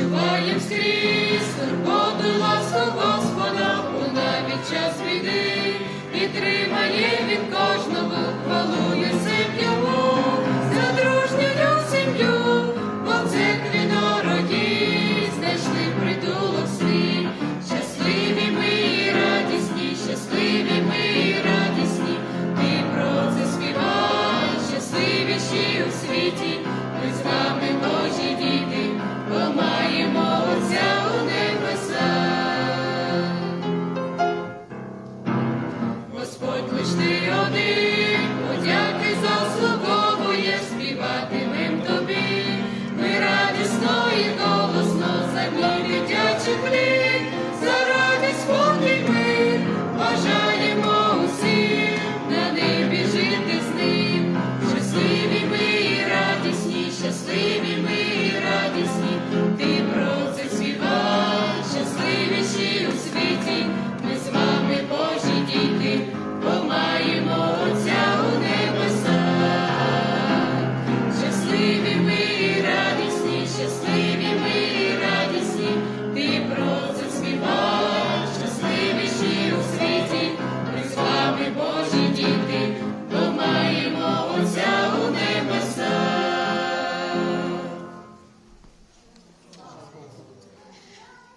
ним скрізь, турботу ласку Господа, у навіть час біди, підтримає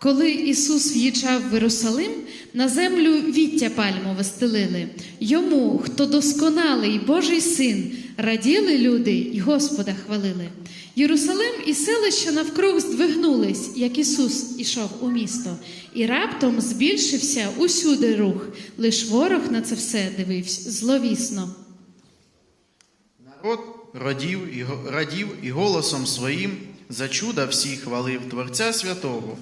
Коли Ісус в'їжджав в Єрусалим, на землю віття пальмове стелили. Йому, хто досконалий Божий син, раділи люди й Господа хвалили. Єрусалим і селища навкруг здвигнулись, як Ісус ішов у місто, і раптом збільшився усюди рух. Лиш ворог на це все дивився зловісно. Народ радів і, радів і голосом своїм за чуда всі хвалив Творця Святого.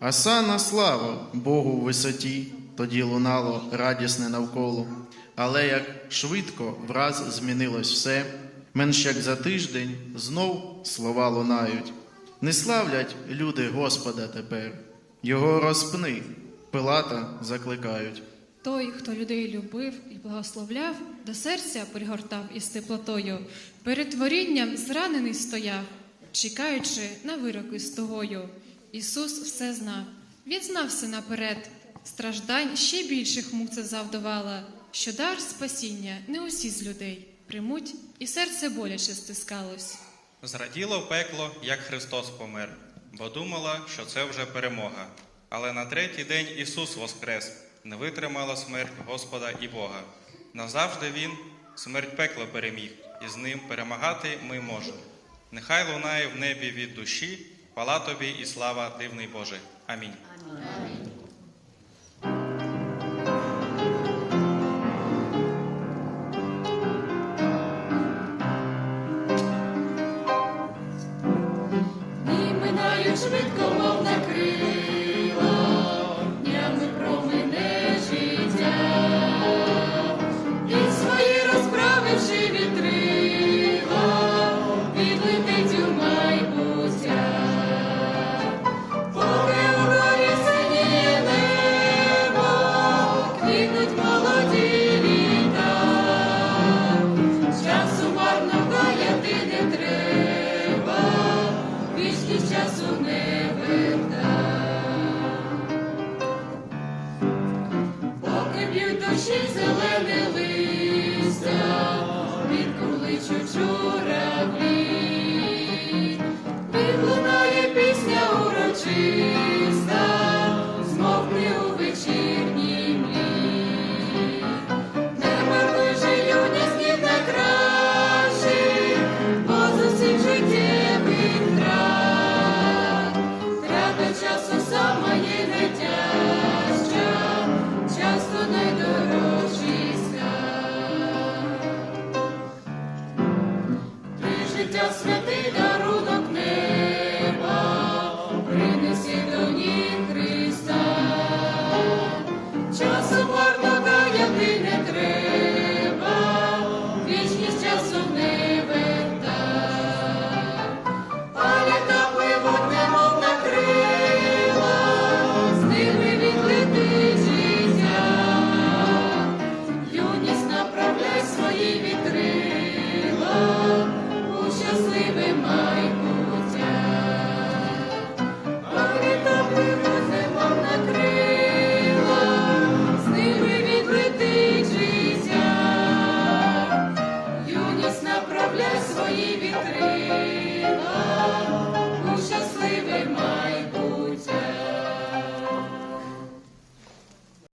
Асана слава Богу в висоті, тоді лунало радісне навколо. Але як швидко враз змінилось все, менш як за тиждень знов слова лунають. Не славлять люди Господа тепер, його розпни, Пилата закликають. Той, хто людей любив і благословляв, до серця пригортав із теплотою, перед творінням зранений стояв, чекаючи на вироки з тогою. Ісус все знав, Він знав все наперед, страждань ще більших мук це завдавала, що дар спасіння не усі з людей примуть, і серце боляче стискалось. Зраділо пекло, як Христос помер, бо думала, що це вже перемога. Але на третій день Ісус воскрес, не витримала смерть Господа і Бога. Назавжди Він смерть пекло переміг, і з ним перемагати ми можемо. Нехай лунає в небі від душі, хвала тобі і слава дивний Боже. Амінь. Амінь. швидко, мов на крила, You do.